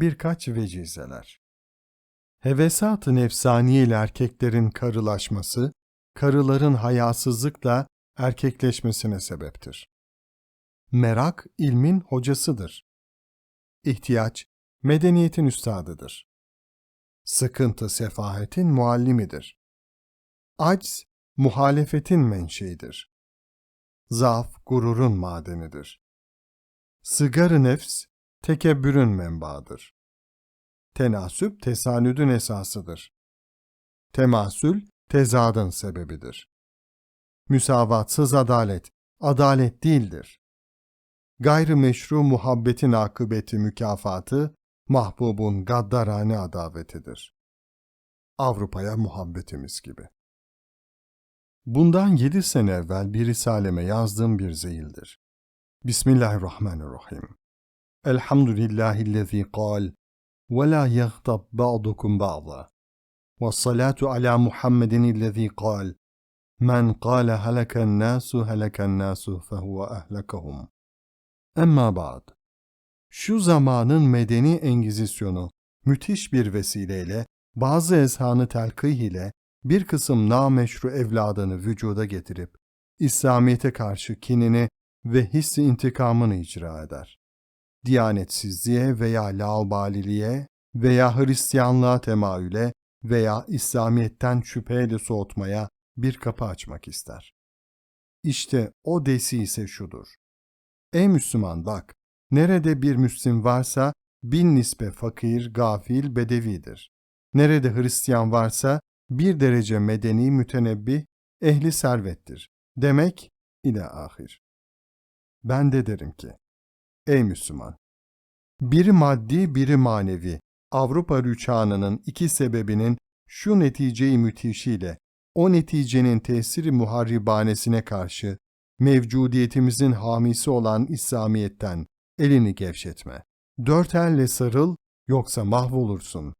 birkaç vecizeler. Hevesat-ı nefsani ile erkeklerin karılaşması, karıların hayasızlıkla erkekleşmesine sebeptir. Merak ilmin hocasıdır. İhtiyaç medeniyetin üstadıdır. Sıkıntı sefahetin muallimidir. Acz muhalefetin menşeidir. Zaaf gururun madenidir. Sıgarı nefs tekebbürün menbaıdır. Tenasüp tesanüdün esasıdır. Temasül tezadın sebebidir. Müsavatsız adalet, adalet değildir. Gayrı muhabbetin akıbeti mükafatı, mahbubun gaddarane adavetidir. Avrupa'ya muhabbetimiz gibi. Bundan yedi sene evvel bir risaleme yazdığım bir zeyildir. Bismillahirrahmanirrahim. Elhamdülillahillezî kal ve la yagtab ba'dukum ba'da. Ve salatu ala Muhammedin illezî kal men kâle heleken nâsu heleken nâsu fehuve ehlekehum. Emma ba'd. Şu zamanın medeni engizisyonu müthiş bir vesileyle bazı ezhanı telkih ile bir kısım nameşru evladını vücuda getirip İslamiyet'e karşı kinini ve hissi intikamını icra eder. Diyanetsizliğe veya laubaliliğe veya Hristiyanlığa temayüle veya İslamiyet'ten şüpheyle soğutmaya bir kapı açmak ister. İşte o desi ise şudur. Ey Müslüman bak, nerede bir Müslim varsa bin nispe fakir, gafil, bedevidir. Nerede Hristiyan varsa bir derece medeni, mütenebbih, ehli servettir. Demek ile ahir. Ben de derim ki, ey Müslüman, biri maddi, biri manevi, Avrupa rüçhanının iki sebebinin şu neticeyi müthişiyle, o neticenin tesiri muharribanesine karşı mevcudiyetimizin hamisi olan İslamiyet'ten elini gevşetme. Dört elle sarıl, yoksa mahvolursun.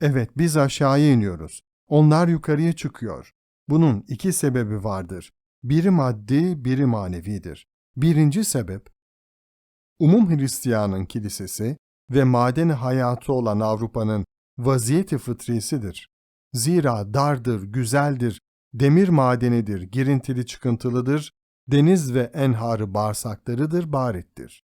Evet, biz aşağıya iniyoruz. Onlar yukarıya çıkıyor. Bunun iki sebebi vardır. Biri maddi, biri manevidir. Birinci sebep, umum Hristiyanın kilisesi ve madeni hayatı olan Avrupa'nın vaziyeti fıtrisidir. Zira dardır, güzeldir, demir madenidir, girintili çıkıntılıdır, deniz ve enharı bağırsaklarıdır, barittir.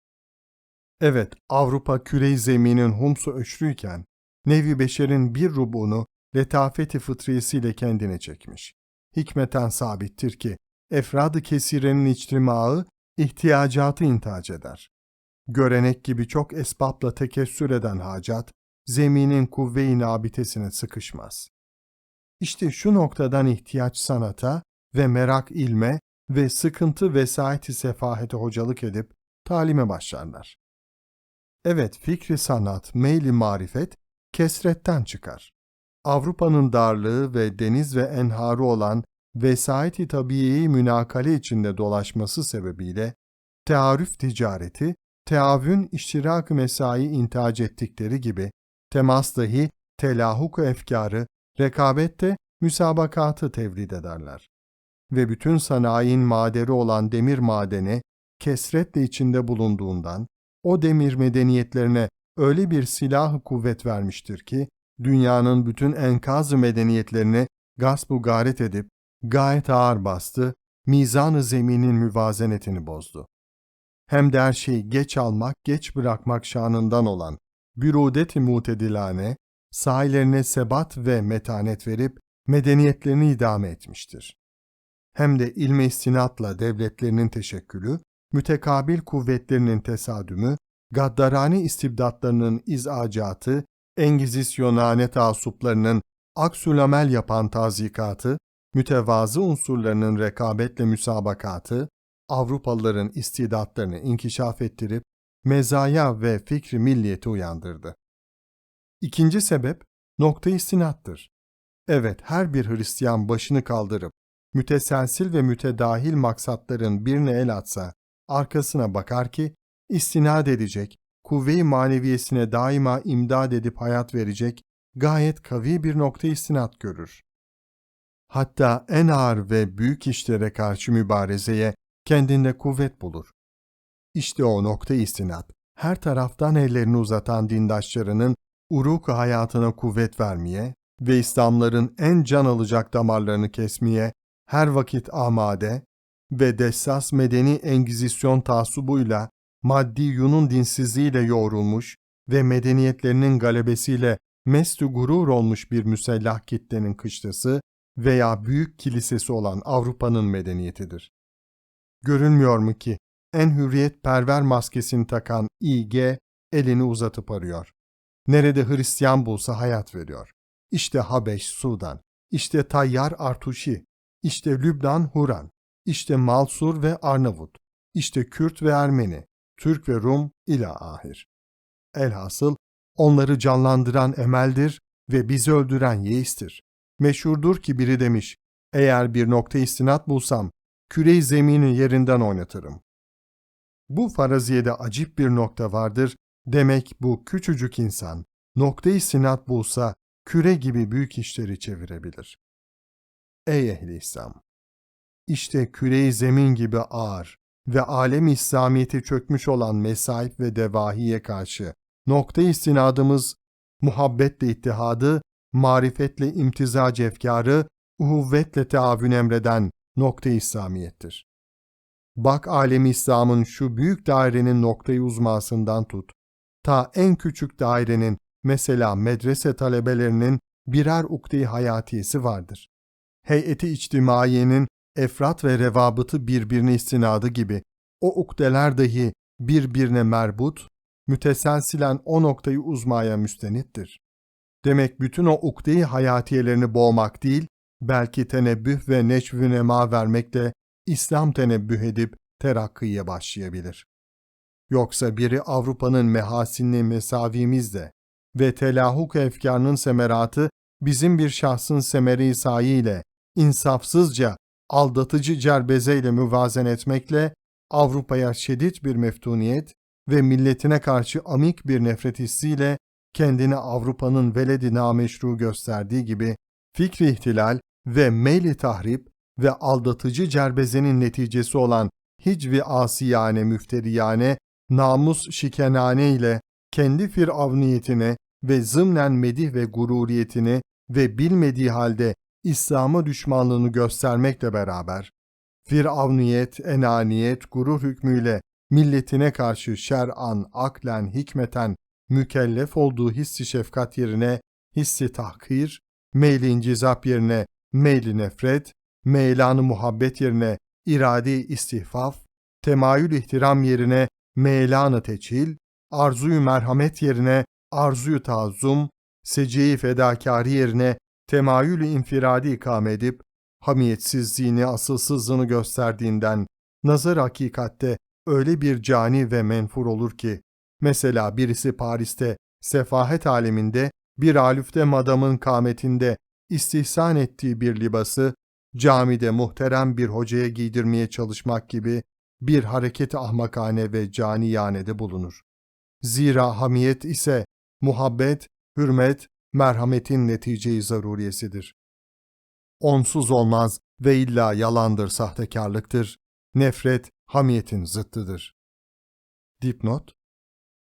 Evet, Avrupa küre zeminin humsu öşrüyken, nevi beşerin bir rubuğunu letafeti fıtriyesiyle kendine çekmiş. Hikmeten sabittir ki, efradı kesirenin içtimağı ihtiyacatı intac eder. Görenek gibi çok esbapla tekessür eden hacat, zeminin kuvve-i nabitesine sıkışmaz. İşte şu noktadan ihtiyaç sanata ve merak ilme ve sıkıntı vesayeti sefahete hocalık edip talime başlarlar. Evet, fikri sanat, meyli marifet kesretten çıkar. Avrupa'nın darlığı ve deniz ve enharı olan vesayeti tabiiyi münakale içinde dolaşması sebebiyle tearüf ticareti, teavün iştirak mesai intac ettikleri gibi temas dahi telahuk efkarı, rekabette müsabakatı tevlid ederler. Ve bütün sanayinin maderi olan demir madeni kesretle içinde bulunduğundan o demir medeniyetlerine öyle bir silah kuvvet vermiştir ki dünyanın bütün enkaz medeniyetlerini gasp-ı garet edip gayet ağır bastı, mizan-ı zeminin müvazenetini bozdu. Hem de her şeyi geç almak, geç bırakmak şanından olan bürudet-i mutedilane, sahillerine sebat ve metanet verip medeniyetlerini idame etmiştir. Hem de ilme istinatla devletlerinin teşekkülü, mütekabil kuvvetlerinin tesadümü, gaddarani istibdatlarının izacatı, engizisyonane taassuplarının aksülamel yapan tazikatı, mütevazı unsurlarının rekabetle müsabakatı, Avrupalıların istidatlarını inkişaf ettirip mezaya ve fikri milliyeti uyandırdı. İkinci sebep nokta istinattır. Evet her bir Hristiyan başını kaldırıp müteselsil ve mütedahil maksatların birine el atsa arkasına bakar ki istinad edecek, kuvve-i maneviyesine daima imdad edip hayat verecek gayet kavi bir nokta istinat görür. Hatta en ağır ve büyük işlere karşı mübarezeye kendinde kuvvet bulur. İşte o nokta istinat, her taraftan ellerini uzatan dindaşlarının uruk hayatına kuvvet vermeye ve İslamların en can alacak damarlarını kesmeye her vakit amade ve dessas medeni engizisyon taasubuyla maddi yunun dinsizliğiyle yoğrulmuş ve medeniyetlerinin galebesiyle mestü gurur olmuş bir müsellah kitlenin kışlası veya büyük kilisesi olan Avrupa'nın medeniyetidir. Görünmüyor mu ki en hürriyet perver maskesini takan İG elini uzatıp arıyor. Nerede Hristiyan bulsa hayat veriyor. İşte Habeş, Sudan, işte Tayyar Artuşi, işte Lübnan Huran, işte Malsur ve Arnavut, işte Kürt ve Ermeni, Türk ve Rum ila ahir. Elhasıl onları canlandıran emeldir ve bizi öldüren yeistir. Meşhurdur ki biri demiş, eğer bir nokta istinat bulsam, küreyi zemini yerinden oynatırım. Bu faraziyede acip bir nokta vardır, demek bu küçücük insan, noktayı sinat bulsa, küre gibi büyük işleri çevirebilir. Ey ehli İslam! İşte küreyi zemin gibi ağır ve alem İslamiyeti çökmüş olan mesaip ve devahiye karşı nokta istinadımız, muhabbetle ittihadı, marifetle imtizac efkarı, uhuvvetle taavün emreden nokta İslamiyettir. Bak alemi İslam'ın şu büyük dairenin noktayı uzmasından tut, ta en küçük dairenin mesela medrese talebelerinin birer ukde-i hayatiyesi vardır. Heyeti içtimaiyenin efrat ve revabıtı birbirine istinadı gibi o ukdeler dahi birbirine merbut, müteselsilen o noktayı uzmaya müstenittir. Demek bütün o ukde-i hayatiyelerini boğmak değil, belki tenebbüh ve neşv-ü nema vermekle İslam tenebbüh edip terakkiye başlayabilir. Yoksa biri Avrupa'nın mehasinli mesavimizle ve telahuk efkarının semeratı bizim bir şahsın semeri sayi ile insafsızca aldatıcı cerbezeyle müvazen etmekle Avrupa'ya şiddet bir meftuniyet ve milletine karşı amik bir nefret hissiyle kendini Avrupa'nın veledi nameşru gösterdiği gibi fikri ihtilal ve meyli tahrip ve aldatıcı cerbezenin neticesi olan hicvi asiyane müfteriyane, namus şikenane ile kendi firavniyetine ve zımnen medih ve gururiyetini ve bilmediği halde İslam'a düşmanlığını göstermekle beraber, firavniyet, enaniyet, gurur hükmüyle milletine karşı şer'an, aklen, hikmeten mükellef olduğu hissi şefkat yerine hissi tahkir, meyli incizap yerine meyli nefret, meylanı muhabbet yerine iradi istihfaf, temayül ihtiram yerine meylanı teçhil, arzuyu merhamet yerine arzuyu taazzum, seciyi fedakari yerine temayül infiradi ikame edip, hamiyetsizliğini, asılsızlığını gösterdiğinden, nazar hakikatte öyle bir cani ve menfur olur ki, mesela birisi Paris'te, sefahet aleminde, bir alüfte madamın kametinde istihsan ettiği bir libası, camide muhterem bir hocaya giydirmeye çalışmak gibi bir hareket ahmakane ve caniyanede bulunur. Zira hamiyet ise muhabbet, hürmet, merhametin neticeyi zaruriyesidir. Onsuz olmaz ve illa yalandır, sahtekarlıktır. Nefret, hamiyetin zıttıdır. Dipnot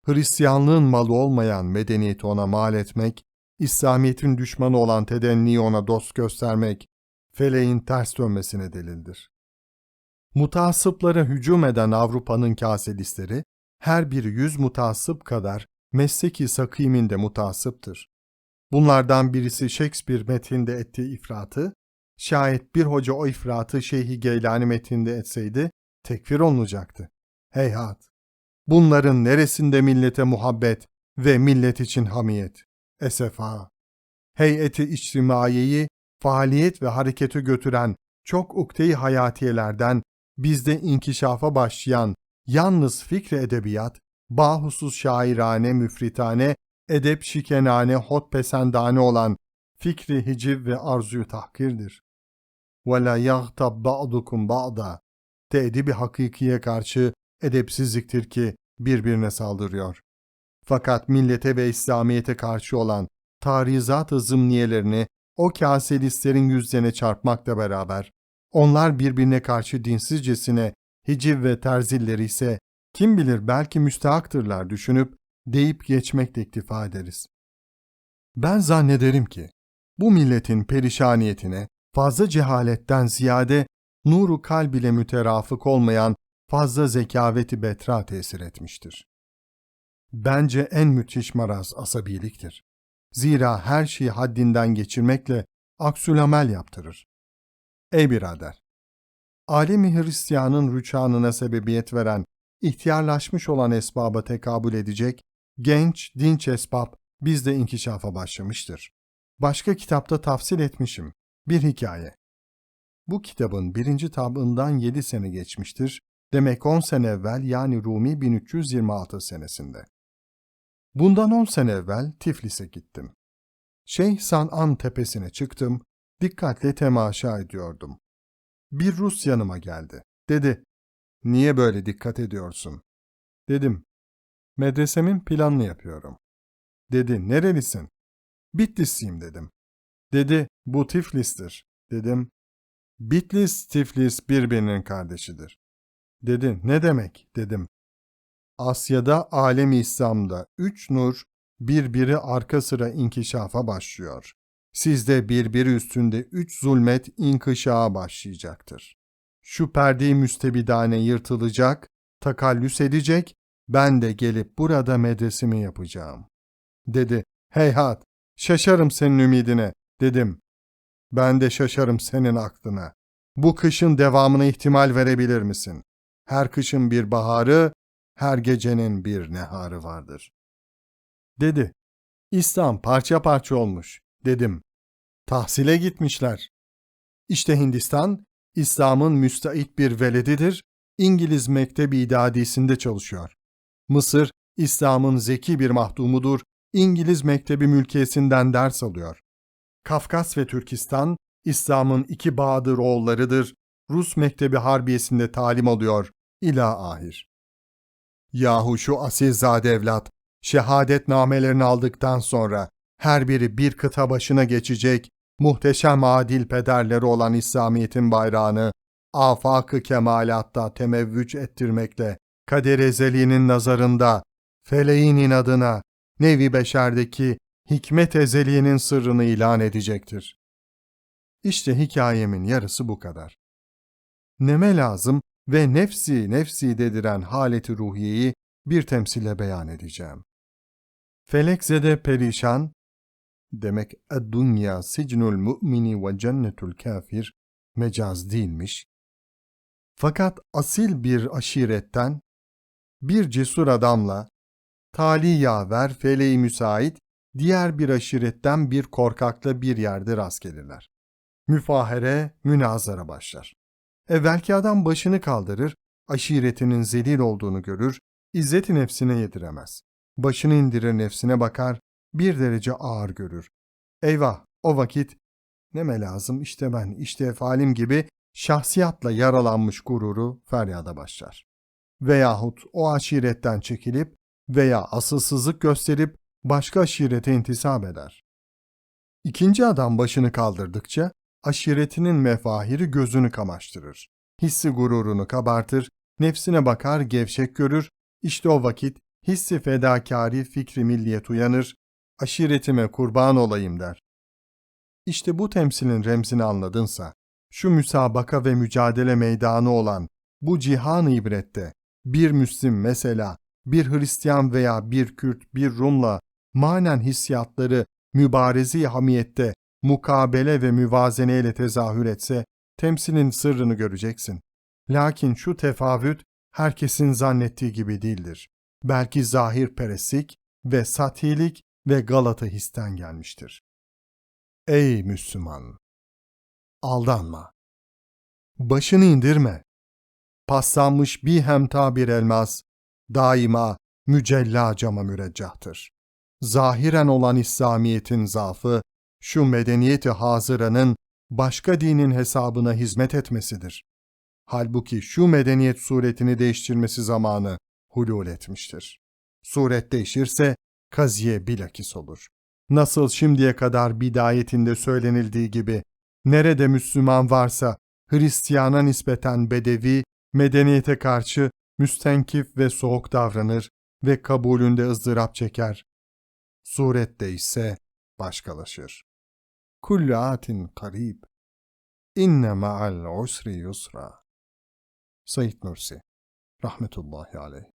Hristiyanlığın malı olmayan medeniyeti ona mal etmek, İslamiyet'in düşmanı olan tedenniyi ona dost göstermek, feleğin ters dönmesine delildir. Mutasıplara hücum eden Avrupa'nın kaselistleri, her bir yüz mutasıp kadar mesleki sakiminde mutasıptır. Bunlardan birisi Shakespeare metninde ettiği ifratı, şayet bir hoca o ifratı Şeyhi Geylani metninde etseydi, tekfir olunacaktı. Heyhat! Bunların neresinde millete muhabbet ve millet için hamiyet? Esefa! Heyeti içtimaiyeyi faaliyet ve harekete götüren çok ukde-i hayatiyelerden bizde inkişafa başlayan yalnız fikri edebiyat, bahusuz şairane, müfritane, edep şikenane, hotpesendane olan fikri hiciv ve arzuyu tahkirdir. وَلَا يَغْتَبْ بَعْضُكُمْ بَعْضًا Teedibi hakikiye karşı edepsizliktir ki birbirine saldırıyor. Fakat millete ve İslamiyete karşı olan tarizat-ı zımniyelerini o kaselistlerin yüzlerine çarpmakla beraber, onlar birbirine karşı dinsizcesine hiciv ve terzilleri ise Kim bilir belki müstehaktırlar düşünüp deyip geçmekle iktifa ederiz. Ben zannederim ki bu milletin perişaniyetine fazla cehaletten ziyade nuru kalb ile müterafık olmayan fazla zekaveti betra tesir etmiştir. Bence en müthiş maraz asabiliktir. Zira her şeyi haddinden geçirmekle aksülamel yaptırır. Ey birader! Alemi Hristiyanın rüçhanına sebebiyet veren, ihtiyarlaşmış olan esbaba tekabül edecek, genç, dinç esbab bizde inkişafa başlamıştır. Başka kitapta tafsil etmişim. Bir hikaye. Bu kitabın birinci tabından yedi sene geçmiştir. Demek on sene evvel yani Rumi 1326 senesinde. Bundan on sene evvel Tiflis'e gittim. Şeyh San'an tepesine çıktım, dikkatle temaşa ediyordum. Bir Rus yanıma geldi. Dedi, niye böyle dikkat ediyorsun? Dedim, medresemin planını yapıyorum. Dedi, nerelisin? Bitlisliyim dedim. Dedi, bu Tiflis'tir. Dedim, Bitlis, Tiflis birbirinin kardeşidir. Dedi, ne demek? Dedim. Asya'da alem İslam'da üç nur birbiri arka sıra inkişafa başlıyor. Sizde birbiri üstünde üç zulmet inkışağa başlayacaktır. Şu perde müstebidane yırtılacak, takallüs edecek, ben de gelip burada medresimi yapacağım. Dedi, heyhat, şaşarım senin ümidine, dedim. Ben de şaşarım senin aklına. Bu kışın devamına ihtimal verebilir misin? Her kışın bir baharı, her gecenin bir neharı vardır. Dedi, İslam parça parça olmuş, dedim. Tahsile gitmişler. İşte Hindistan, İslam'ın müstait bir veledidir, İngiliz Mektebi İdadisi'nde çalışıyor. Mısır, İslam'ın zeki bir mahdumudur, İngiliz Mektebi mülkiyesinden ders alıyor. Kafkas ve Türkistan, İslam'ın iki Bahadır oğullarıdır, Rus Mektebi Harbiyesi'nde talim alıyor, ila ahir. Yahu şu asilzade evlat, şehadet namelerini aldıktan sonra her biri bir kıta başına geçecek, muhteşem adil pederleri olan İslamiyet'in bayrağını afak-ı kemalatta temevvüc ettirmekle kader ezeliğinin nazarında feleğin inadına nevi beşerdeki hikmet ezeliğinin sırrını ilan edecektir. İşte hikayemin yarısı bu kadar. Neme lazım ve nefsi nefsi dediren haleti ruhiyeyi bir temsile beyan edeceğim. Felekzede perişan, demek ed-dünya sicnul mu'mini ve cennetul kafir mecaz değilmiş. Fakat asil bir aşiretten, bir cesur adamla, tali yaver, feleği müsait, diğer bir aşiretten bir korkakla bir yerde rast gelirler. Müfahere, münazara başlar. Evvelki adam başını kaldırır, aşiretinin zelil olduğunu görür, izzeti nefsine yediremez. Başını indirir nefsine bakar, bir derece ağır görür. Eyvah, o vakit neme lazım işte ben, işte efalim gibi şahsiyatla yaralanmış gururu feryada başlar. Veyahut o aşiretten çekilip veya asılsızlık gösterip başka aşirete intisap eder. İkinci adam başını kaldırdıkça aşiretinin mefahiri gözünü kamaştırır. Hissi gururunu kabartır, nefsine bakar gevşek görür, işte o vakit hissi fedakari fikri milliyet uyanır, aşiretime kurban olayım der. İşte bu temsilin remzini anladınsa, şu müsabaka ve mücadele meydanı olan bu cihan ibrette bir Müslim mesela bir Hristiyan veya bir Kürt bir Rumla manen hissiyatları mübarezi hamiyette mukabele ve müvazeneyle tezahür etse temsilin sırrını göreceksin. Lakin şu tefavüt herkesin zannettiği gibi değildir. Belki zahir peresik ve satilik ve Galata histen gelmiştir. Ey Müslüman! Aldanma. Başını indirme. Paslanmış bir hemta bir elmas, daima mücella cama müreccahtır. Zahiren olan İslamiyet'in zaafı, şu medeniyeti hazıranın başka dinin hesabına hizmet etmesidir. Halbuki şu medeniyet suretini değiştirmesi zamanı hulul etmiştir. Suret değişirse kaziye bilakis olur. Nasıl şimdiye kadar bidayetinde söylenildiği gibi, nerede Müslüman varsa Hristiyana nispeten bedevi, medeniyete karşı müstenkif ve soğuk davranır ve kabulünde ızdırap çeker. Surette ise başkalaşır. Kullu atin karib. İnne ma'al usri yusra. Said Nursi Rahmetullahi aleyh